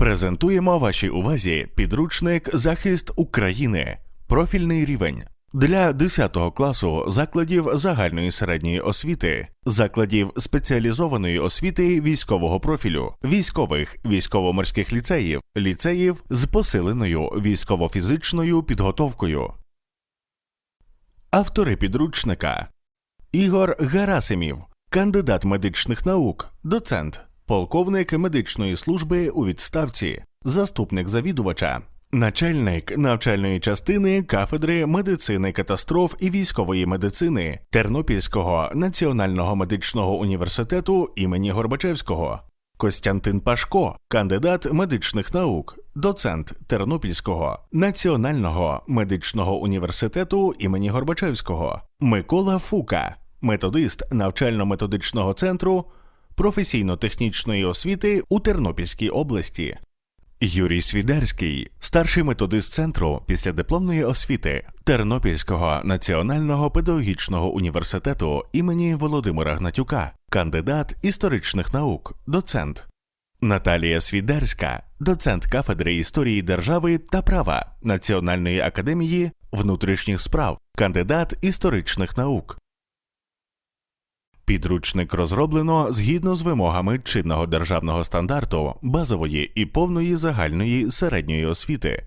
Презентуємо вашій увазі підручник Захист України. Профільний рівень для 10 класу закладів загальної середньої освіти, закладів спеціалізованої освіти військового профілю, військових військово-морських ліцеїв, ліцеїв з посиленою військово-фізичною підготовкою. Автори підручника Ігор Гарасимів, кандидат медичних наук, доцент, полковник медичної служби у відставці, заступник завідувача, начальник навчальної частини кафедри медицини катастроф і військової медицини Тернопільського національного медичного університету імені Горбачевського. Костянтин Пашко, кандидат медичних наук, доцент Тернопільського національного медичного університету імені Горбачевського, Микола Фука, методист навчально-методичного центру професійно-технічної освіти у Тернопільській області. Юрій Свідерський, старший методист центру післядипломної освіти Тернопільського національного педагогічного університету імені Володимира Гнатюка, кандидат історичних наук, доцент. Наталія Свідерська, доцент кафедри історії держави та права Національної академії внутрішніх справ, кандидат історичних наук. Підручник розроблено згідно з вимогами чинного державного стандарту базової і повної загальної середньої освіти.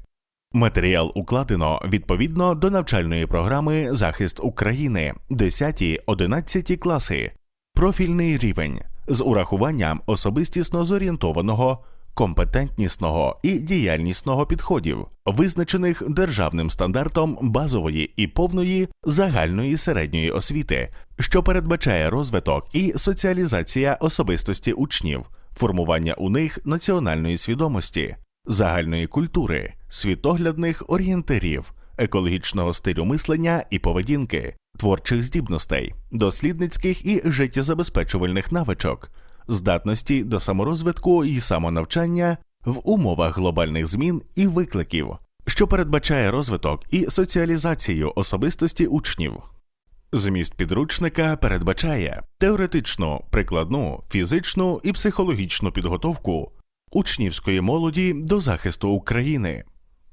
Матеріал укладено відповідно до навчальної програми Захист України 10-11 класи, профільний рівень з урахуванням особистісно зорієнтованого, компетентнісного і діяльнісного підходів, визначених державним стандартом базової і повної загальної середньої освіти, що передбачає розвиток і соціалізація особистості учнів, формування у них національної свідомості, загальної культури, світоглядних орієнтирів, екологічного стилю мислення і поведінки, творчих здібностей, дослідницьких і життєзабезпечувальних навичок, здатності до саморозвитку і самонавчання в умовах глобальних змін і викликів, що передбачає розвиток і соціалізацію особистості учнів. Зміст підручника передбачає теоретичну, прикладну, фізичну і психологічну підготовку учнівської молоді до захисту України,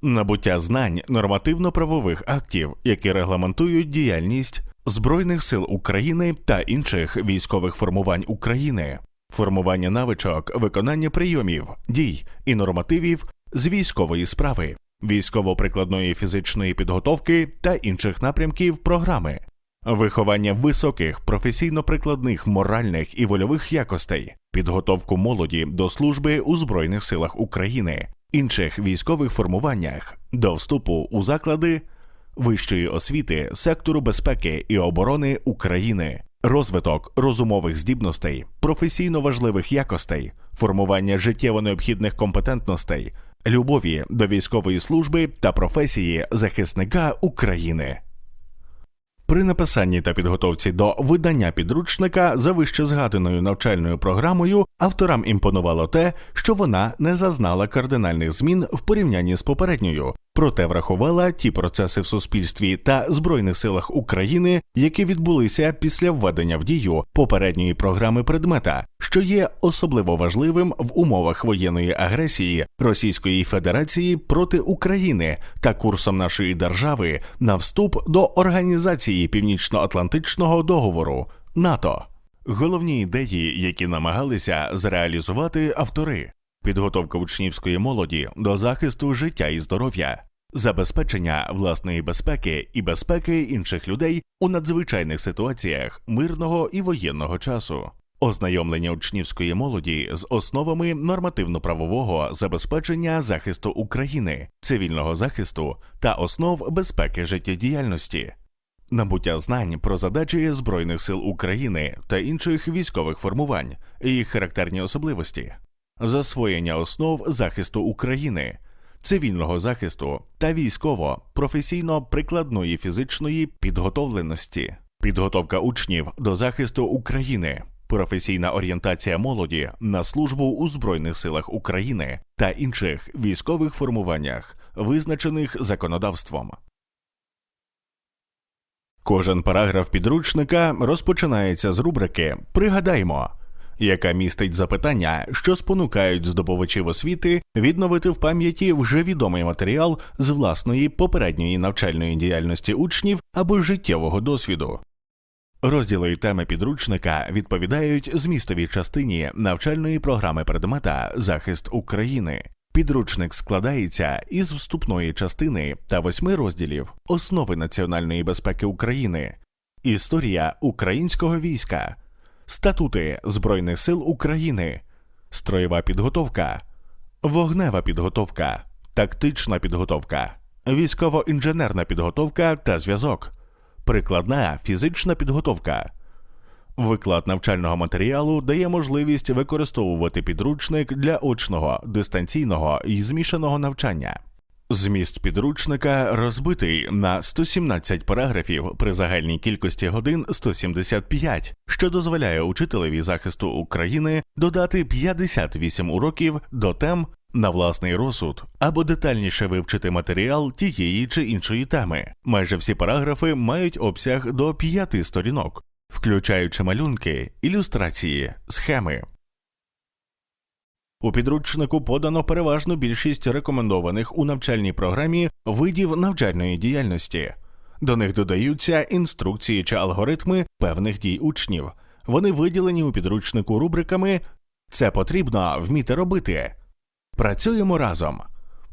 набуття знань нормативно-правових актів, які регламентують діяльність Збройних сил України та інших військових формувань України, формування навичок, виконання прийомів, дій і нормативів з військової справи, військово-прикладної фізичної підготовки та інших напрямків програми. Виховання високих професійно-прикладних моральних і вольових якостей, підготовку молоді до служби у Збройних силах України, інших військових формуваннях, до вступу у заклади вищої освіти сектору безпеки і оборони України, розвиток розумових здібностей, професійно важливих якостей, формування життєво необхідних компетентностей, любові до військової служби та професії захисника України. При написанні та підготовці до видання підручника за вище згаданою навчальною програмою авторам імпонувало те, що вона не зазнала кардинальних змін в порівнянні з попередньою, проте врахувала ті процеси в суспільстві та збройних силах України, які відбулися після введення в дію попередньої програми предмета, що є особливо важливим в умовах воєнної агресії Російської Федерації проти України та курсом нашої держави на вступ до організації Північно-Атлантичного договору НАТО. Головні ідеї, які намагалися зреалізувати автори. Підготовка учнівської молоді до захисту життя і здоров'я, забезпечення власної безпеки і безпеки інших людей у надзвичайних ситуаціях мирного і воєнного часу, ознайомлення учнівської молоді з основами нормативно-правового забезпечення захисту України, цивільного захисту та основ безпеки життєдіяльності. Набуття знань про задачі Збройних сил України та інших військових формувань, їх характерні особливості, засвоєння основ захисту України, цивільного захисту та військово-професійно-прикладної фізичної підготовленості, підготовка учнів до захисту України, професійна орієнтація молоді на службу у Збройних силах України та інших військових формуваннях, визначених законодавством. Кожен параграф підручника розпочинається з рубрики Пригадаймо, яка містить запитання, що спонукають здобувачів освіти відновити в пам'яті вже відомий матеріал з власної попередньої навчальної діяльності учнів або життєвого досвіду. Розділи й теми підручника відповідають змістовій частині навчальної програми предмета Захист України. Підручник складається із вступної частини та восьми розділів Основи національної безпеки України, Історія українського війська, Статути Збройних сил України, Строєва підготовка, Вогнева підготовка, Тактична підготовка, Військово-інженерна підготовка та зв'язок, Прикладна фізична підготовка. Виклад навчального матеріалу дає можливість використовувати підручник для очного, дистанційного і змішаного навчання. Зміст підручника розбитий на 117 параграфів при загальній кількості годин 175, що дозволяє учителеві захисту України додати 58 уроків до тем на власний розсуд або детальніше вивчити матеріал тієї чи іншої теми. Майже всі параграфи мають обсяг до 5 сторінок, включаючи малюнки, ілюстрації, схеми. У підручнику подано переважну більшість рекомендованих у навчальній програмі видів навчальної діяльності. До них додаються інструкції чи алгоритми певних дій учнів. Вони виділені у підручнику рубриками Це потрібно вміти робити. Працюємо разом.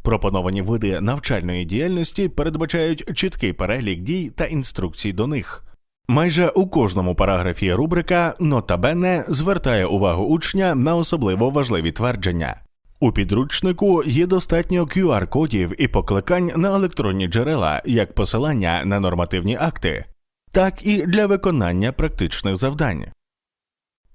Пропоновані види навчальної діяльності передбачають чіткий перелік дій та інструкцій до них. Майже у кожному параграфі рубрика «Нотабене» звертає увагу учня на особливо важливі твердження. У підручнику є достатньо QR-кодів і покликань на електронні джерела як посилання на нормативні акти, так і для виконання практичних завдань.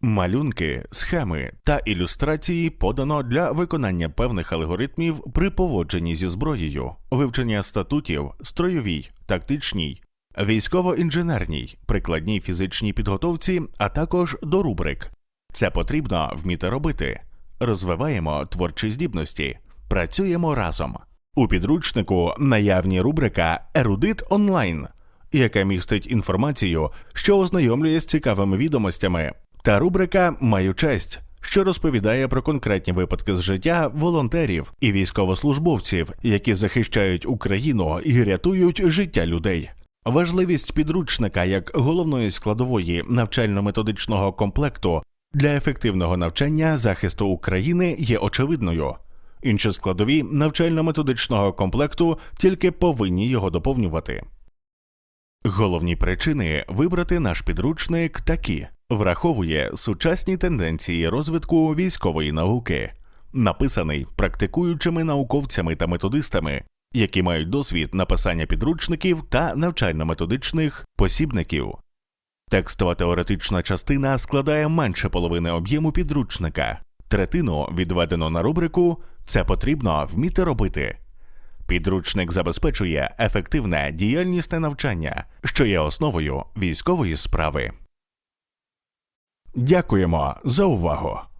Малюнки, схеми та ілюстрації подано для виконання певних алгоритмів при поводженні зі зброєю, вивчення статутів, строєвій, тактичній, військово-інженерній, прикладній фізичній підготовці, а також до рубрик. Це потрібно вміти робити. Розвиваємо творчі здібності, працюємо разом. У підручнику наявні рубрика Ерудит онлайн, яка містить інформацію, що ознайомлює з цікавими відомостями, та рубрика Маю честь, що розповідає про конкретні випадки з життя волонтерів і військовослужбовців, які захищають Україну і рятують життя людей. Важливість підручника як головної складової навчально-методичного комплекту для ефективного навчання захисту України є очевидною. Інші складові навчально-методичного комплекту тільки повинні його доповнювати. Головні причини вибрати наш підручник такі: враховує сучасні тенденції розвитку військової науки, написаний практикуючими науковцями та методистами, які мають досвід написання підручників та навчально-методичних посібників. Текстова теоретична частина складає менше половини об'єму підручника. Третину відведено на рубрику Це потрібно вміти робити. Підручник забезпечує ефективне діяльнісне навчання, що є основою військової справи. Дякуємо за увагу!